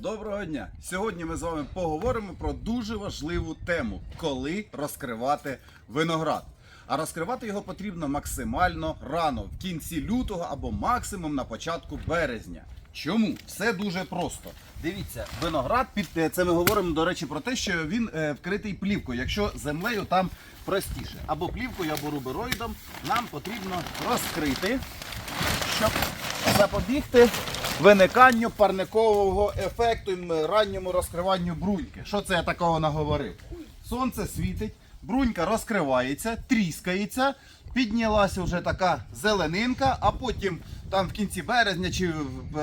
Доброго дня! Сьогодні ми з вами поговоримо про дуже важливу тему, коли розкривати виноград. А розкривати його потрібно максимально рано, в кінці лютого або максимум на початку березня. Чому? Все дуже просто. Дивіться, виноград під е, це ми говоримо, до речі, про те, що він е, вкритий плівкою. Якщо землею там простіше, або плівкою, або рубероїдом, нам потрібно розкрити, щоб запобігти виниканню парникового ефекту і ранньому розкриванню бруньки. Що це я такого наговорив? Сонце світить, брунька розкривається, тріскається, піднялася вже така зеленинка, а потім там в кінці березня чи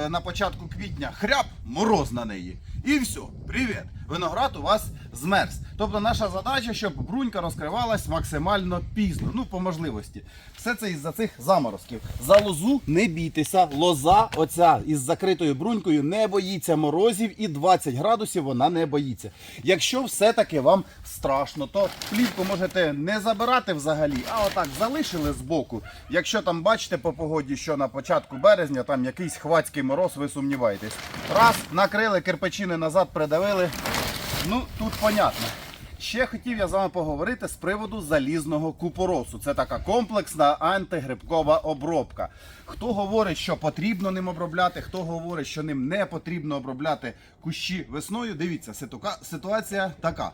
на початку квітня хряб, мороз на неї. І все, привіт! Виноград у вас змерз. Тобто наша задача, щоб брунька розкривалась максимально пізно, ну по можливості. Все це із-за цих заморозків. За лозу не бійтеся. Лоза, оця із закритою брунькою, не боїться морозів і 20 градусів вона не боїться. Якщо все-таки вам страшно, то плівку можете не забирати взагалі, а отак залишили збоку. Якщо там бачите по погоді, що на початку березня там якийсь хвацький мороз, ви сумніваєтесь. Раз, накрили кирпичини назад, придавили. Ну, тут понятно. Ще хотів я з вами поговорити з приводу залізного купоросу. Це така комплексна антигрибкова обробка. Хто говорить, що потрібно ним обробляти, хто говорить, що ним не потрібно обробляти кущі весною. Дивіться, ситуація така.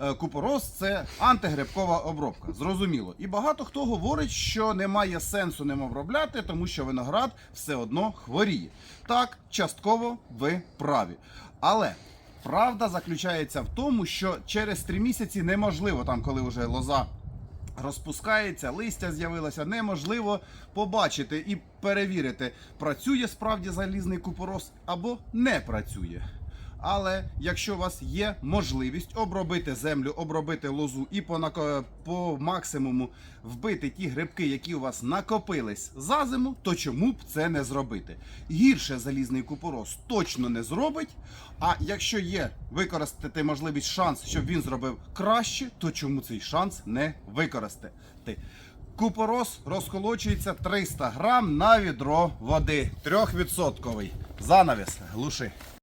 Е, Купорос це антигрибкова обробка. Зрозуміло. І багато хто говорить, що немає сенсу ним обробляти, тому що виноград все одно хворіє. Так, частково ви праві. Але Правда заключається в тому, що через три місяці неможливо, там коли вже лоза розпускається, листя з'явилося, неможливо побачити і перевірити, працює справді залізний купорос або не працює. Але якщо у вас є можливість обробити землю, обробити лозу і по, по максимуму вбити ті грибки, які у вас накопились за зиму, то чому б це не зробити? Гірше залізний купорос точно не зробить. А якщо є використати можливість шанс, щоб він зробив краще, то чому цей шанс не використати? Купорос розхолоджується 300 грам на відро води. Трьохвідсотковий. Занавіс глуши.